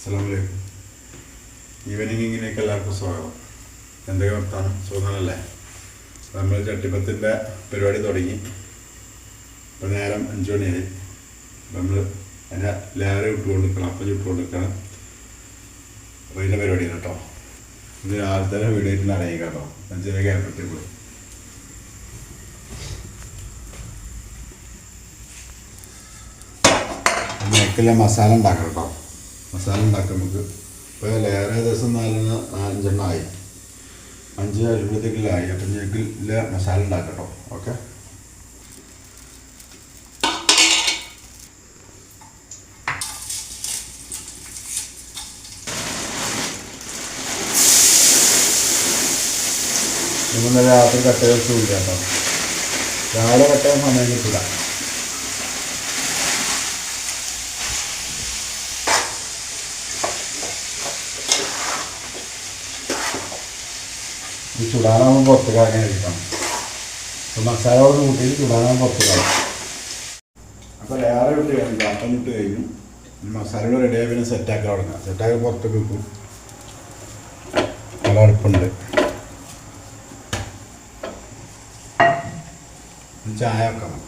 അസ്സലാമലൈക്കും ഈവനിങ്ങിലേക്ക് എല്ലാവർക്കും സ്വാഗതം. എന്തൊക്കെ വർത്താനം? സുഖമല്ലേ നമ്മൾ ചട്ടിപ്പത്തിന്റെ പരിപാടി തുടങ്ങി. ഇപ്പോൾ നേരം അഞ്ച് മണിയായി. നമ്മൾ അതിന്റെ ലേറെ ഇട്ടുകൊണ്ട് നിൽക്കണം അപ്പം ചുട്ടുകൊണ്ട് നിൽക്കണം അപ്പോൾ ഇതിന്റെ പരിപാടി കേട്ടോ. ഇത് രാവിലത്തെ വീഡിയോ ആയിട്ട് അറിയിക്കാം കേട്ടോ. അഞ്ചര കൂടെ മേക്കിലെ മസാല ഉണ്ടാക്കണം കേട്ടോ. മസാല ഉണ്ടാക്കാം. നമുക്ക് ഇപ്പോൾ ലേറെ ദിവസം നാലെണ്ണ നാലഞ്ചെണ്ണം ആയി. അഞ്ച് അരുമ്പത്തേക്കിലായി അപ്പം ഞങ്ങൾക്ക് മസാല ഉണ്ടാക്കാം കേട്ടോ ഓക്കെ രാത്രി കട്ട വെച്ചില്ല കേട്ടോ രാവിലെ കട്ട സമയം കിട്ടില്ല ഈ ചുടാനാകുമ്പോൾ പുറത്ത് കാക്കാൻ എടുക്കണം അപ്പോൾ മസാലയോട് കൂട്ടിയിട്ട് ചുടാനാകുമ്പോൾ പുറത്ത് കാക്കാം അപ്പോൾ വേറെ ഇട്ട് കഴിഞ്ഞു അപ്പം ഇട്ട് കഴിഞ്ഞു. ഈ റെഡി റെഡിയായി പിന്നെ സെറ്റാക്കാൻ തുടങ്ങാം സെറ്റാക്കി പുറത്തേക്ക് വെക്കും. നല്ല അടുപ്പുണ്ട് ചായ വെക്കണം.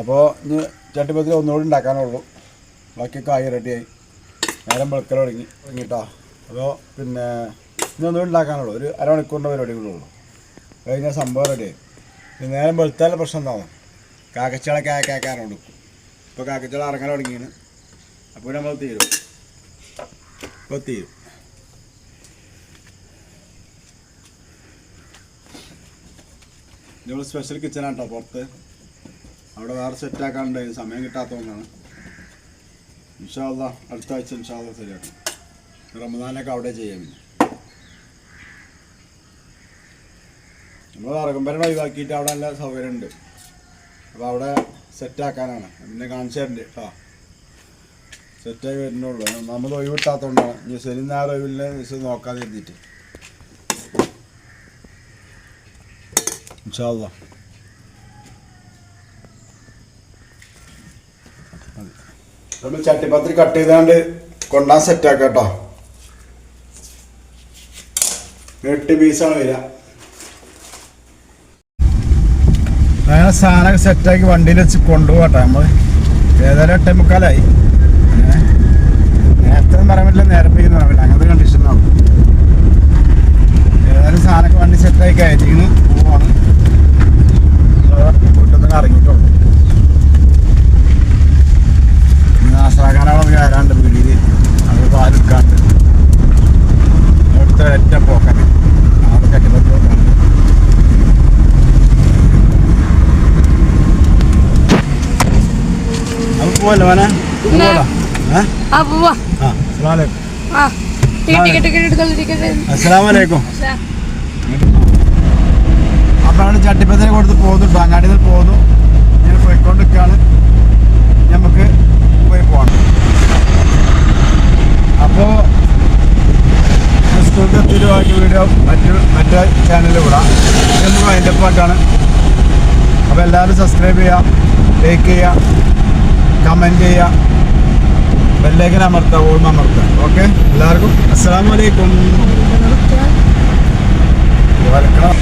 അപ്പോൾ ഇനി ചട്ടിപ്പത്തിൽ ഒന്നുകൂടി ഉണ്ടാക്കാനുള്ളൂ. ബാക്കിയൊക്കെ ആയി റെഡിയായി നേരം വെളുക്കൽ തുടങ്ങി തുടങ്ങിയിട്ടാ. അപ്പോൾ പിന്നെ ഇനി ഒന്നുകൂടി ഉണ്ടാക്കാനുള്ളൂ. ഒരു അരമണിക്കൂറിന്റെ പരിപാടികളുള്ളൂ കഴിഞ്ഞാൽ സംഭവം റെഡിയായി ഇനി നേരം വെളുത്താലും പ്രശ്നം എന്താവും കാക്കച്ചാളെ കൊടുക്കും ഇപ്പോൾ കാക്കച്ചാള ഇറങ്ങാൻ തുടങ്ങിയാണ്. അപ്പോൾ നമ്മൾ തീരും. ഇപ്പോൾ തീരും. നമ്മൾ സ്പെഷ്യൽ കിച്ചനാണ് കേട്ടോ പുറത്ത്. അവിടെ വേറെ സെറ്റ് ആക്കാനുണ്ട്. സമയം കിട്ടാത്തതുകൊണ്ടാണ് ഇൻഷാല്ല അടുത്ത ആഴ്ച ഇൻഷാല്ല ശരിയാക്കും. റമദാനൊക്കെ അവിടെ ചെയ്യാം പിന്നെ നമ്മൾ അറകമ്പരം ഒഴിവാക്കിയിട്ട് അവിടെ നല്ല സൗകര്യമുണ്ട്. അപ്പോൾ അവിടെ സെറ്റ് ആക്കാനാണ്. പിന്നെ കാണിച്ചു തരണ്ട് കേട്ടോ സെറ്റായി വരുന്നുള്ളൂ. നമ്മൾ ഒഴിവ് കിട്ടാത്തതുകൊണ്ടാണ് ഇനി ശനി ഞായർ ഒഴിവില്ല ദിവസം നോക്കാതെ എഴുതിയിട്ട്. ഇൻഷാല്ലാ നമ്മൾ ചട്ടിപ്പത്തിരി കട്ട് ചെയ്താണ്ട് കൊണ്ടാൻ സെറ്റ് ആക്കാം കേട്ടോ എട്ട് പീസാണ് വരിക. അങ്ങനെ സാധനം സെറ്റാക്കി വണ്ടിയിൽ വെച്ച് കൊണ്ടുപോകട്ടെ നമ്മൾ ഏതായാലും എട്ടേ മുക്കാലായി? നേരത്തെ ഒന്നും പറയാൻ പറ്റില്ല നേരം അങ്ങനത്തെ കണ്ടീഷൻ കണ്ടീഷനാണ് പോവല്ലോ മോനെ? അസ്സലാമലൈക്കും. അപ്പോഴാണ് ചട്ടിപ്പത്തിനെ കൊടുത്ത് പോകുന്നു ബാങ്ങാടിയിൽ നിന്ന് പോകുന്നു ഞാൻ പോയിക്കൊണ്ടിരിക്കുകയാണ് നമുക്ക് പോയി പോകണം അപ്പോൾ എത്തിയിട്ട് ബാക്കി വീഡിയോ മറ്റൊരു മറ്റേ ചാനലിൽ വിടാം നമുക്ക് അതിന്റെ പാട്ടാണ് അപ്പോൾ എല്ലാവരും സബ്സ്ക്രൈബ് ചെയ്യുക ലൈക്ക് ചെയ്യുക കമന്റ് ചെയ്യുക. ബെല്ലേക്കൻ അമർത്തുക ഓർമ്മ അമർത്തുക. ഓക്കെ എല്ലാവർക്കും അസ്സാം വലൈക്കും വലക്കണം